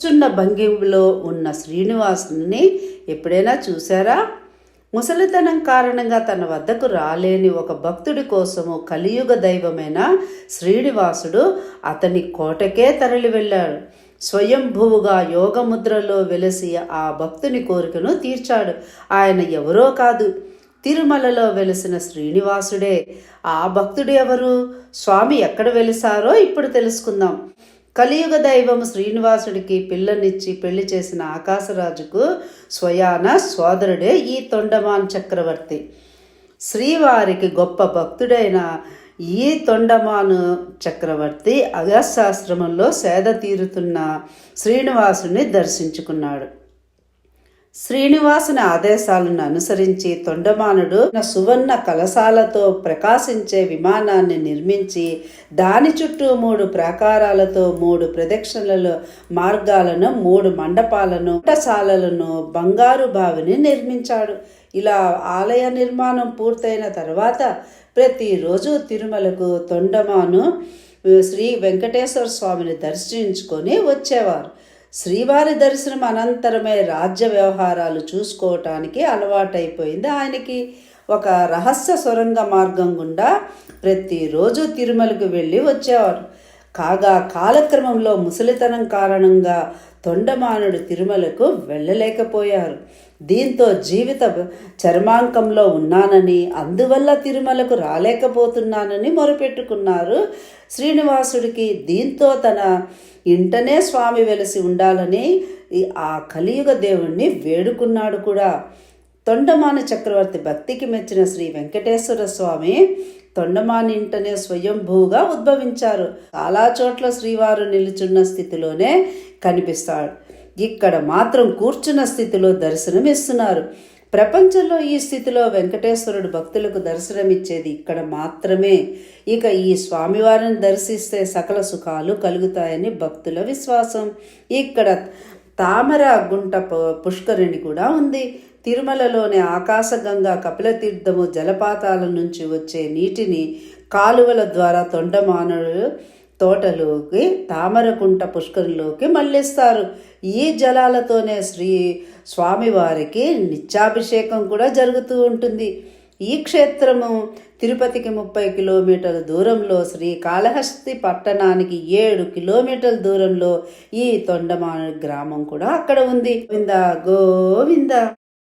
కూర్చున్న భంగిలో ఉన్న శ్రీనివాసుని ఎప్పుడైనా చూశారా? ముసలితనం కారణంగా తన వద్దకు రాలేని ఒక భక్తుడి కోసము కలియుగ దైవమైన శ్రీనివాసుడు అతని కోటకే తరలి వెళ్ళాడు. స్వయంభువుగా యోగముద్రలో వెలసి ఆ భక్తుని కోరికను తీర్చాడు. ఆయన ఎవరో కాదు తిరుమలలో వెలిసిన శ్రీనివాసుడే. ఆ భక్తుడు ఎవరు? స్వామి ఎక్కడ వెలిసారో ఇప్పుడు తెలుసుకుందాం. కలియుగ దైవం శ్రీనివాసుడికి పిల్లనిచ్చి పెళ్ళి చేసిన ఆకాశరాజుకు స్వయాన సోదరుడే ఈ తొండమాన్ చక్రవర్తి. శ్రీవారికి గొప్ప భక్తుడైన ఈ తొండమాను చక్రవర్తి అగస్శాస్త్రమంలో సేద తీరుతున్న శ్రీనివాసుని దర్శించుకున్నాడు. శ్రీనివాసుని ఆదేశాలను అనుసరించి తొండమానుడు సువర్ణ కలశాలతో ప్రకాశించే విమానాన్ని నిర్మించి దాని చుట్టూ మూడు ప్రాకారాలతో మూడు ప్రదక్షిణలలో మార్గాలను మూడు మండపాలను వంటశాలలను బంగారు బావిని నిర్మించాడు. ఇలా ఆలయ నిర్మాణం పూర్తయిన తర్వాత ప్రతిరోజు తిరుమలకు తొండమాను శ్రీ వెంకటేశ్వర స్వామిని దర్శించుకొని వచ్చేవారు. శ్రీవారి దర్శనం అనంతరమే రాజ్య వ్యవహారాలు చూసుకోవటానికి అలవాటైపోయింది. ఆయనకి ఒక రహస్య సొరంగ మార్గం గుండా ప్రతిరోజు తిరుమలకు వెళ్ళి వచ్చేవారు. కాగా కాలక్రమంలో ముసలితనం కారణంగా తొండమానుడు తిరుమలకు వెళ్ళలేకపోయారు. దీంతో జీవిత చర్మాంకంలో ఉన్నానని అందువల్ల తిరుమలకు రాలేకపోతున్నానని మొరపెట్టుకున్నారు. శ్రీనివాసుడికి దీంతో తన ఇంటనే స్వామి వెలిసి ఉండాలని ఆ కలియుగ దేవుణ్ణి వేడుకున్నాడు కూడా. తొండమాని చక్రవర్తి భక్తికి మెచ్చిన శ్రీ వెంకటేశ్వర స్వామి తొండమాని ఇంటనే స్వయంభూగా ఉద్భవించారు. చాలా చోట్ల శ్రీవారు నిలుచున్న స్థితిలోనే కనిపిస్తాడు. ఇక్కడ మాత్రం కూర్చున్న స్థితిలో దర్శనం ఇస్తున్నారు ప్రపంచంలో ఈ స్థితిలో వెంకటేశ్వరుడు భక్తులకు దర్శనమిచ్చేది ఇక్కడ మాత్రమే. ఇక ఈ స్వామివారిని దర్శిస్తే సకల సుఖాలు కలుగుతాయని భక్తుల విశ్వాసం. ఇక్కడ తామర గుంట పుష్కరిణి కూడా ఉంది. తిరుమలలోని ఆకాశగంగా కపిలతీర్థము జలపాతాల నుంచి వచ్చే నీటిని కాలువల ద్వారా తొండమానుడు తోటలోకి తామరకుంట పుష్కరంలోకి మళ్ళిస్తారు. ఈ జలాలతోనే శ్రీ స్వామివారికి నిత్యాభిషేకం కూడా జరుగుతూ ఉంటుంది. ఈ క్షేత్రము తిరుపతికి ముప్పై కిలోమీటర్ల దూరంలో శ్రీకాళహస్తి పట్టణానికి ఏడు కిలోమీటర్ల దూరంలో ఈ తొండమాను గ్రామం కూడా అక్కడ ఉంది. గోవింద గోవింద.